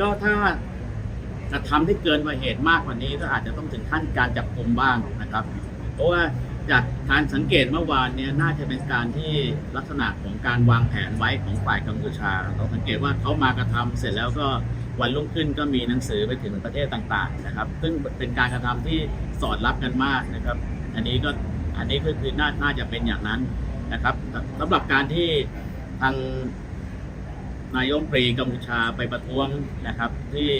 ก็ถ้ากระทำที่เกินกว่าเหตุมากกว่านี้ก็อาจจะต้องถึงขั้นการจับกุมบ้างนะครับ เพราะว่าจากการสังเกตเมื่อวานเนี่ยน่าจะเป็นการที่ลักษณะของการวางแผนไว้ของฝ่ายกัมพูชา เราสังเกตว่าเขามากระทำเสร็จแล้วก็วันรุ่งขึ้นก็มีหนังสือไปถึงประเทศต่างๆนะครับ ซึ่งเป็นการกระทำที่สอดรับกันมากนะครับ อันนี้ก็อันนี้ก็คือน่าน่าจะเป็นอย่างนั้นนะครับสำหรับการที่ทาง นายมนตรีกัมพูชาไปประท้วงนะครับที่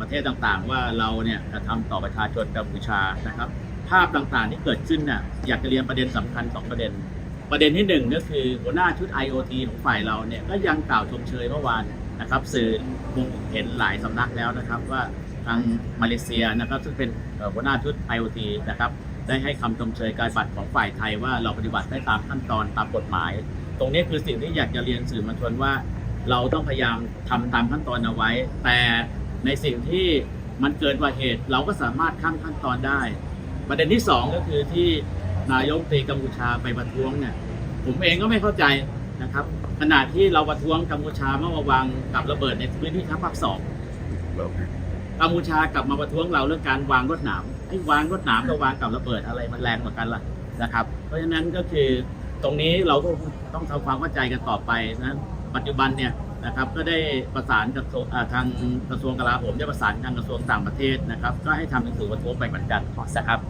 ประเทศต่างๆ ว่าเราเนี่ยกระทำต่อประชาชนกัมพูชานะครับ ภาพต่างๆที่เกิดขึ้นน่ะอยากจะเรียนประเด็นสำคัญสองประเด็น ประเด็นที่หนึ่งก็คือหัวหน้าชุด IoT ของฝ่ายเราเนี่ยก็ยังกล่าวชมเชยเมื่อวานนะครับ สื่อคงเห็นหลายสำนักแล้วนะครับว่าทางมาเลเซียนะครับซึ่งเป็นหัวหน้าชุด IoT นะครับได้ให้คำชมเชยการปฏิบัติของฝ่ายไทยว่าเราปฏิบัติได้ตามขั้นตอนตามกฎหมาย ตรงนี้คือสิ่งที่อยากจะเรียนสื่อมวลชนว่า เราต้องพยายามทำตามขั้นตอนเอาไว้ แต่ในสิ่งที่มันเกินกว่าเหตุ เราก็สามารถข้ามขั้นตอนได้ ประเด็นที่สองก็คือที่นายกตีกัมพูชาไปประท้วงเนี่ยผมเองก็ไม่เข้าใจนะครับขณะที่เราประท้วงกัมพูชาเมื่อมาวางกับระเบิดในพื้นที่ทัพภาคสองกัมพูชากลับมาประท้วงเราเรื่องการวางรถหนามไอ้วางรถหนามกับวางกับระเบิดอะไรมันแรงกว่ากันล่ะนะครับ เพราะฉะนั้นก็คือตรงนี้เราก็ต้องทำความเข้าใจกันต่อไปนะ ปัจจุบันเนี่ยนะครับก็ได้ประสานกับทาทางกระทรวงกลาโหมได้ประสานทางกระทรวงต่างประเทศนะครับ ก็ให้ทำหนังสือประท้วงไปเหมือนกันนะครับ